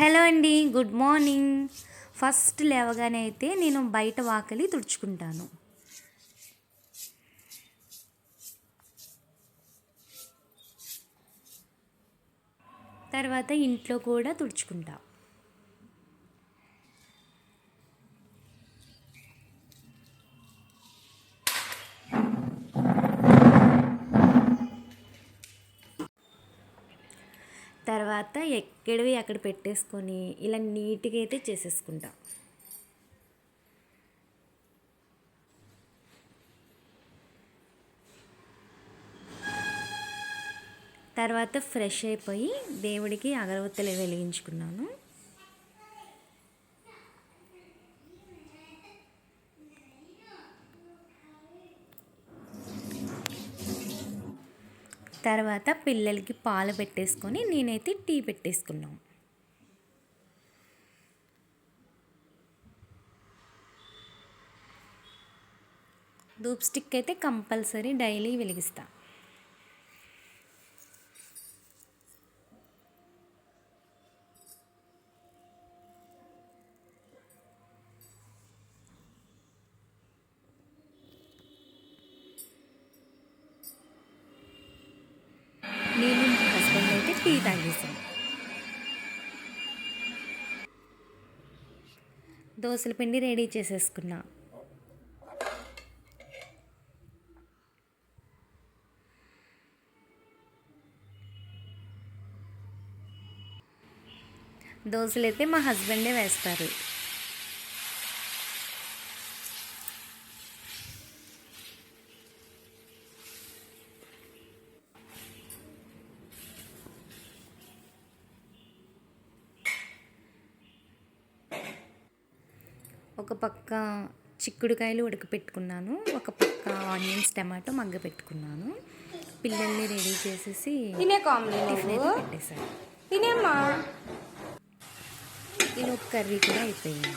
Hello అండి good morning. First లేవగానే అయితే నేను బయట వాకలి తుడుచుకుంటాను. తర్వాత ఇంట్లో కూడా తుడుచుకుంటాను తర్వాత ఎక్కడివి అక్కడ పెట్టేసుకొని ఇలా నీట్గా అయితే చేసేసుకుంటాం. తర్వాత ఫ్రెష్ అయిపోయి దేవుడికి అగరవత్తులు వెలిగించుకున్నాను. తర్వాత పిల్లలకి పాలు పెట్టేసుకొని నేనైతే టీ పెట్టేసుకున్నాను ధూప్ స్టిక్ అయితే కంపల్సరీ డైలీ వెలిగిస్తాను నేను మా హస్బెండ్ అయితే టీ తాగేసాం దోశల పిండి రెడీ చేసేసుకున్నా. దోశలు అయితే మా హస్బెండే వేస్తారు. ఒక పక్క చిక్కుడుకాయలు ఉడకపెట్టుకున్నాను ఒక పక్క ఆనియన్స్ టమాటో మగ్గ పెట్టుకున్నాను పిల్లల్ని రెడీ చేసేసి పెట్టేశాను. తినేమ్మా. ఇలా ఒక కర్రీ కూడా అయిపోయింది.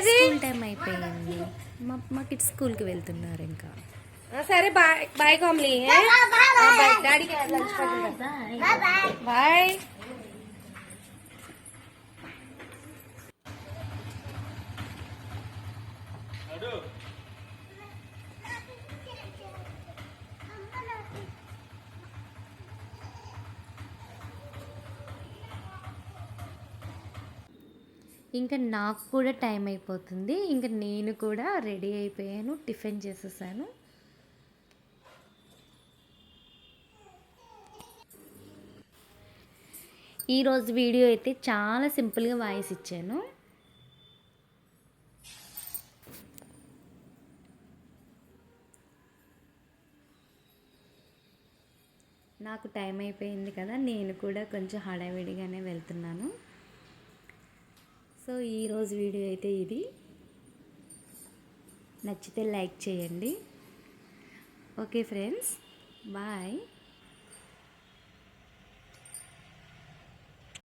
స్కూల్ టైం అయిపోయింది. మా మా కిడ్స్ స్కూల్కి వెళ్తున్నారు ఇంకా. సరే బాయ్ బాయ్ కామ్లీ డాడీకి లంచ్ బాయ్ ఇంకా నాకు కూడా టైం అయిపోతుంది. ఇంకా నేను కూడా రెడీ అయిపోయాను టిఫిన్ చేసేసాను. ఈరోజు వీడియో అయితే చాలా సింపుల్గా వాయిస్ ఇచ్చాను నాకు టైం అయిపోయింది కదా నేను కూడా కొంచెం హడావిడిగానే వెళ్తున్నాను. సో ఈరోజు వీడియో అయితే ఇది. నచ్చితే లైక్ చేయండి. Okay friends bye.